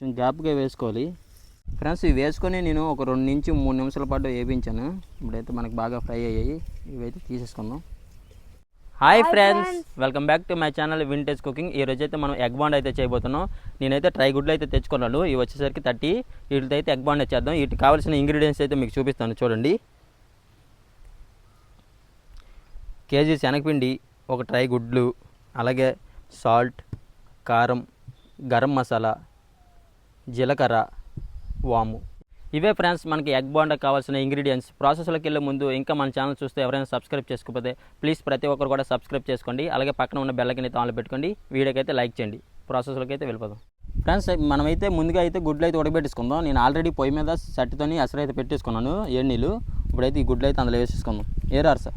కొంచెం గ్యాప్గా వేసుకోవాలి. ఫ్రెండ్స్ ఇవి వేసుకొని నేను ఒక రెండు నుంచి మూడు నిమిషాల పాటు వేపించాను. ఇప్పుడైతే మనకు బాగా ఫ్రై అయ్యాయి. ఇవైతే తీసేసుకుందాం. Hi friends! Welcome back to my channel vintage cooking. ఈ రోజు అయితే మనం ఎగ్ బాండ్ అయితే చేయబోతున్నాం. నేనైతే ట్రై గుడ్లు అయితే తెచ్చుకున్నాను. ఇవి వచ్చేసరికి థర్టీ. వీటితో అయితే ఎగ్ బాండ్ చేద్దాం. వీటికి కావాల్సిన ఇంగ్రీడియంట్స్ అయితే మీకు చూపిస్తాను. చూడండి. కేజీ శనగపిండి ఒక ట్రై గుడ్లు అలాగే సాల్ట్ కారం గరం మసాలా జీలకర్ర వాము. ఇవే ఫ్రెండ్స్ మనకి ఎగ్ బాండా కావాల్సిన ఇంగ్రీడియంట్స్. ప్రాసెస్లోకి వెళ్ళే ముందు ఇంకా మన ఛానల్ చూస్తే ఎవరైనా సబ్స్క్రైబ్ చేసుకోకపోతే ప్లీజ్ ప్రతి ఒక్కరు కూడా సబ్స్క్రైబ్ చేసుకోండి. అలాగే పక్కన ఉన్న బెల్లకిని తాళ్ళు పెట్టుకోండి. వీడియోకైతే లైక్ చేయండి. ప్రాసెస్లోకి అయితే వెళ్ళిపోదాం. ఫ్రెండ్స్ మనమైతే ముందుగా అయితే గుడ్లు అయితే ఉడకబెట్టేసుకుందాం. నేను ఆల్రెడీ పొయ్యి మీద సట్టితోని అసలు అయితే పెట్టేసుకున్నాను ఏడు నీళ్ళు. ఇప్పుడైతే ఈ గుడ్లు అయితే అందులో వేసేసుకుందాం. ఏరారు సార్?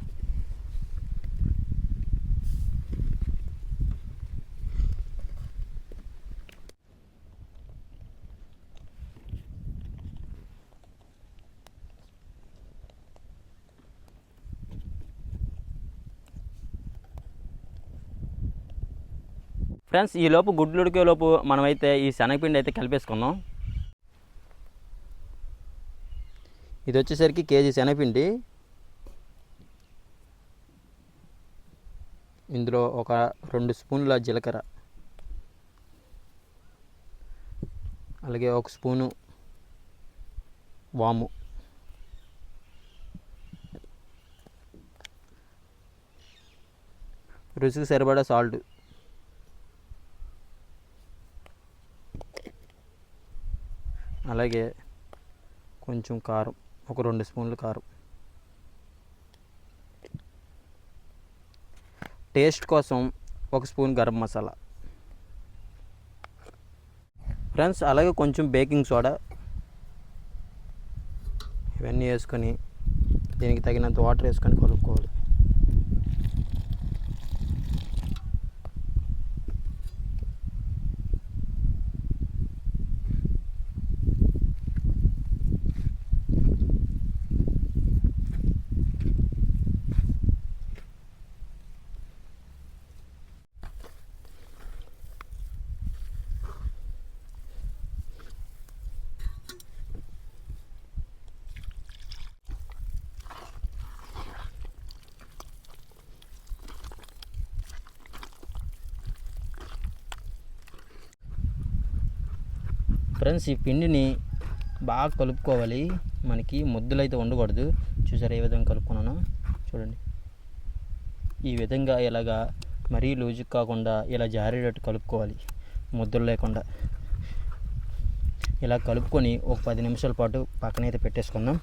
ఫ్రెండ్స్ ఈ లోపు గుడ్లు ఉడికే లోపు మనమైతే ఈ శనగపిండి అయితే కలిపేసుకుందాం ఇది వచ్చేసరికి కేజీ శనగపిండి. ఇందులో ఒక రెండు స్పూన్ల జీలకర్ర. అలాగే ఒక స్పూను వాము. రుచికి సరిపడా సాల్ట్. అలాగే కొంచెం కారం ఒక రెండు స్పూన్లు కారం. టేస్ట్ కోసం ఒక స్పూన్ గరం మసాలా. ఫ్రెండ్స్ అలాగే కొంచెం బేకింగ్ సోడా ఇవన్నీ వేసుకొని దీనికి తగినంత వాటర్ వేసుకొని కలుపుకోవాలి. ఫ్రెండ్స్ ఈ పిండిని బాగా కలుపుకోవాలి. మనకి ముద్దలు అయితే ఉండకూడదు చూసారా ఏ విధంగా కలుపుకున్నాను? చూడండి. ఈ విధంగా ఇలాగా మరీ లూజు కాకుండా ఇలా జారేటట్టు కలుపుకోవాలి. ముద్దలు లేకుండా. ఇలా కలుపుకొని ఒక పది నిమిషాల పాటు పక్కనైతే పెట్టేసుకుందాం.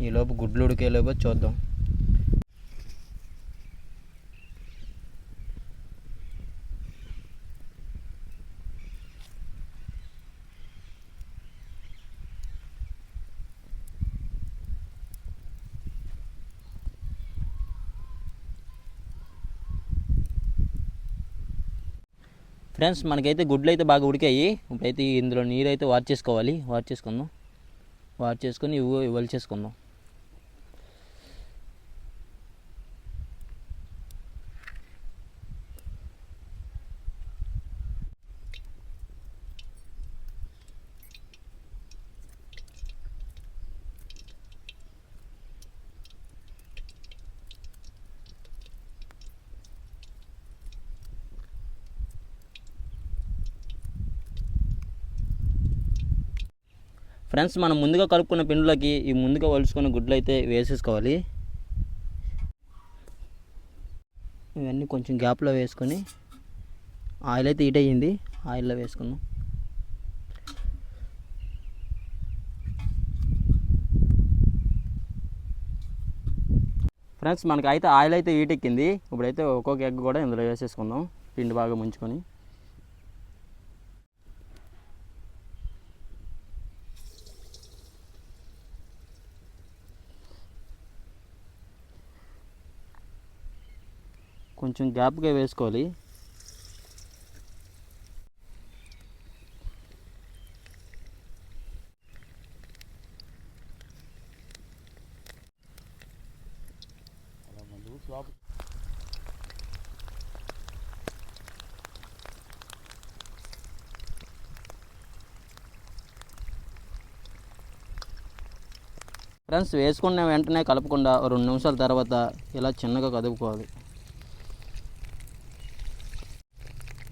ఈలోపు గుడ్లు ఉడికేలోపు చూద్దాం. ఫ్రెండ్స్ మనకైతే గుడ్లు అయితే బాగా ఉడికాయి. ఇప్పుడైతే ఇందులో నీరు అయితే వాచ్ చేసుకోవాలి. వాచ్ చేసుకుందాం. వాచ్ చేసుకొని ఇవి ఇవ్వాలి ఫ్రెండ్స్ మనం ముందుగా కలుపుకున్న పిండిలోకి ఈ ముందుగా వలుచుకున్న గుడ్లు అయితే వేసేసుకోవాలి. ఇవన్నీ కొంచెం గ్యాప్లో వేసుకొని ఆయిల్ అయితే హీట్ అయ్యింది ఆయిల్లో వేసుకుందాం. ఫ్రెండ్స్ మనకి అయితే ఆయిల్ అయితే హీట్ ఎక్కింది. ఇప్పుడైతే ఒక్కొక్క ఎగ్ కూడా ఇందులో వేసేసుకుందాం పిండి బాగా ముంచుకొని. కొంచెం గ్యాప్గా వేసుకోవాలి. ఫ్రెండ్స్ వేసుకున్న వెంటనే కలపకుండా రెండు నిమిషాల తర్వాత ఇలా చిన్నగా కదుపుకోవాలి.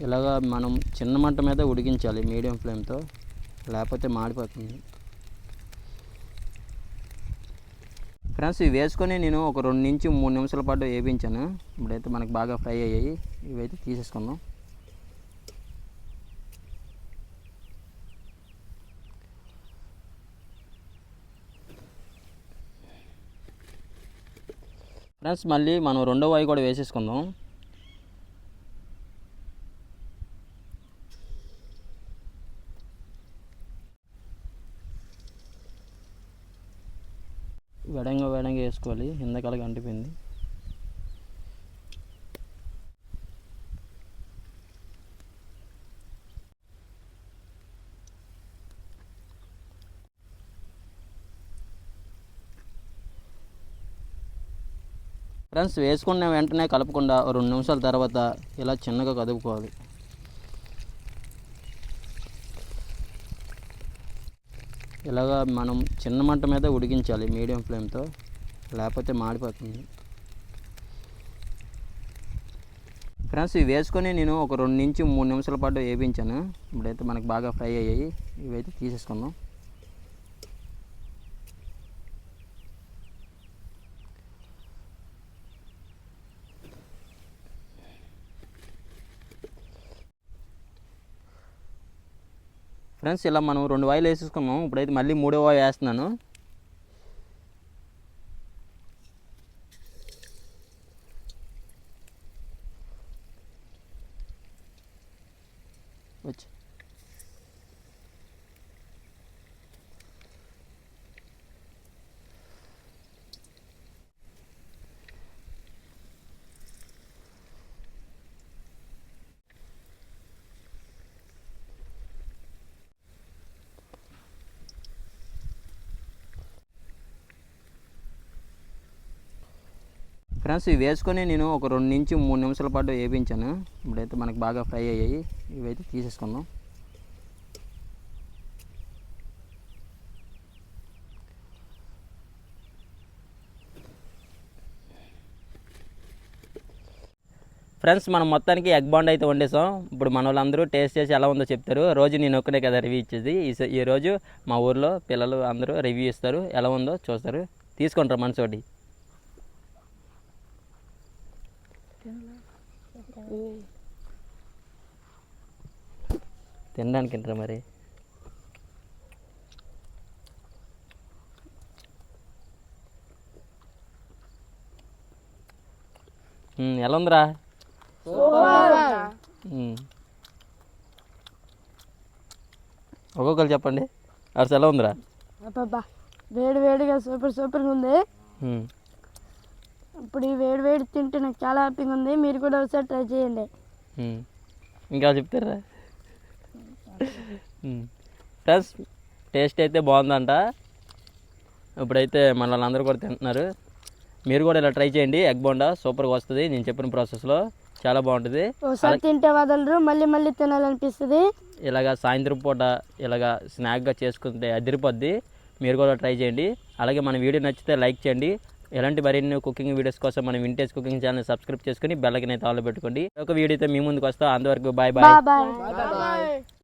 ఇలాగా మనం చిన్న మంట మీద ఉడికించాలి మీడియం ఫ్లేమ్తో. లేకపోతే మాడిపోతుంది. ఫ్రెండ్స్ ఇవి వేసుకొని నేను ఒక రెండు నుంచి మూడు నిమిషాల పాటు వేయించాను ఇప్పుడైతే మనకు బాగా ఫ్రై అయ్యాయి. ఇవైతే తీసేసుకుందాం. ఫ్రెండ్స్ మళ్ళీ మనం రెండో వాయి కూడా వేసేసుకుందాం వెడంగా తీసుకోవాలి వేసుకోవాలి అంటిపోయింది. ఫ్రెండ్స్ వేసుకున్న వెంటనే కలపకుండా రెండు నిమిషాల తర్వాత ఇలా చిన్నగా కదుపుకోవాలి. ఇలాగా మనం చిన్న మంట మీద ఉడికించాలి మీడియం ఫ్లేమ్తో. లేకపోతే మాడిపోతుంది. ఫ్రెండ్స్ ఇవి వేసుకొని నేను ఒక రెండు నుంచి మూడు నిమిషాల పాటు వేయించాను ఇప్పుడైతే మనకు బాగా ఫ్రై అయ్యాయి. ఇవైతే తీసేసుకుందాం. ఫ్రెండ్స్ ఇలా మనం రెండు వాయిలు వేసేసుకున్నాం. ఇప్పుడైతే మళ్ళీ మూడో వాయి వేస్తున్నాను. ఫ్రెండ్స్ ఇవి వేసుకొని నేను ఒక రెండు నుంచి మూడు నిమిషాల పాటు వేయించాను ఇప్పుడైతే మనకు బాగా ఫ్రై అయ్యాయి. ఇవైతే తీసేసుకుందాం. ఫ్రెండ్స్ మనం మొత్తానికి ఎగ్ బాండ్ అయితే వండేసాం. ఇప్పుడు మన వాళ్ళందరూ టేస్ట్ చేసి ఎలా ఉందో చెప్తారు. రోజు నేను ఒక్కడే కదా రివ్యూ ఇచ్చేది. ఈ ఈ రోజు మా ఊర్లో పిల్లలు అందరూ రివ్యూ ఇస్తారు. ఎలా ఉందో చూస్తారు. తీసుకుంటారు మనసోటి తినడానికి తింటారా మరి? ఎలా ఉందిరా. ఒక్కొక్కరు చెప్పండి. అసలు ఎలా ఉందిరా? వేడి వేడిగా సూపర్ సూపర్గా ఉంది. ఇప్పుడు ఈ వేడి వేడి తింటే నాకు చాలా హ్యాపీగా ఉంది. మీరు కూడా ఒకసారి ట్రై చేయండి. ఇంకా చెప్తారా? ఫ్రెండ్స్ టేస్ట్ అయితే బాగుందంట. ఇప్పుడైతే మన వాళ్ళందరూ కూడా తింటున్నారు. మీరు కూడా ఇలా ట్రై చేయండి. ఎగ్ బోండా సూపర్గా వస్తుంది. నేను చెప్పిన ప్రాసెస్లో చాలా బాగుంటుంది. ఒకసారి తింటే వదలరు మళ్ళీ మళ్ళీ తినాలనిపిస్తుంది. ఇలాగా సాయంత్రం పూట ఇలాగా స్నాక్గా చేసుకుంటే అదిరిపోద్ది. మీరు కూడా ట్రై చేయండి. అలాగే మన వీడియో నచ్చితే లైక్ చేయండి. ఎలాంటి మరిన్ని కుకింగ్ వీడియోస్ కోసం మన వింటేజ్ కుకింగ్ ఛానల్ సబ్స్క్రైబ్ చేసుకుని బెల్లకి అయితే ఆన్లో పెట్టుకోండి. ఒక వీడియోతో మీ ముందుకు వస్తా. అంతవరకు బాయ్ బాయ్ బాయ్ బాయ్